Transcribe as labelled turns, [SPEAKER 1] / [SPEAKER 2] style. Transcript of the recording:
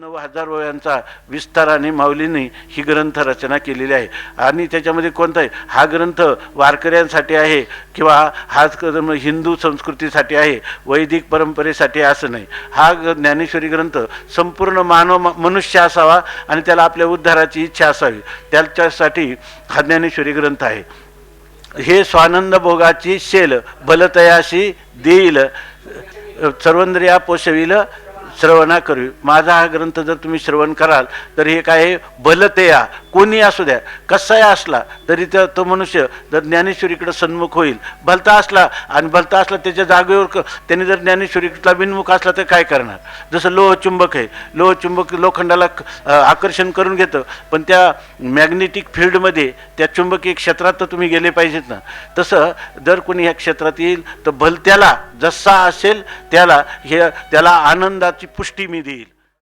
[SPEAKER 1] नऊ हजार वयांचा विस्ताराने माऊलींनी ही ग्रंथ रचना केलेली आहे. आणि त्याच्यामध्ये कोणता आहे हा ग्रंथ वारकऱ्यांसाठी आहे किंवा हा हिंदू संस्कृतीसाठी आहे वैदिक परंपरेसाठी असं नाही. हा ज्ञानेश्वरी ग्रंथ संपूर्ण मानव म- मनुष्य असावा आणि त्याला आपल्या उद्धाराची इच्छा असावी. त्याच्यासाठी हा ज्ञानेश्वरी ग्रंथ आहे. हे स्वानंद भोगाची शेल बलतयाशी देईल सर्वंद्रिया पोषविल श्रवणा करू. माझा हा ग्रंथ जर तुम्ही श्रवण कराल तर हे काय आहे? कोणी असू द्या. कसाही असला तरी त्या तो मनुष्य जर ज्ञानेश्वरीकडे सन्मुख होईल. भलता असला आणि भलता असला त्याच्या जागेवर त्याने जर ज्ञानेश्वरीला बिनमुख असला तर काय करणार? जसं लोह चुंबक आहे. लोह चुंबक लोखंडाला आकर्षण करून घेतं. पण त्या मॅग्नेटिक फील्डमध्ये त्या चुंबकीय क्षेत्रात तर तुम्ही गेले पाहिजेत ना. तसं जर कोणी ह्या क्षेत्रात येईल तर भलत्याला जसा असेल त्याला हे त्याला आनंदाची पुष्टी मी देईल.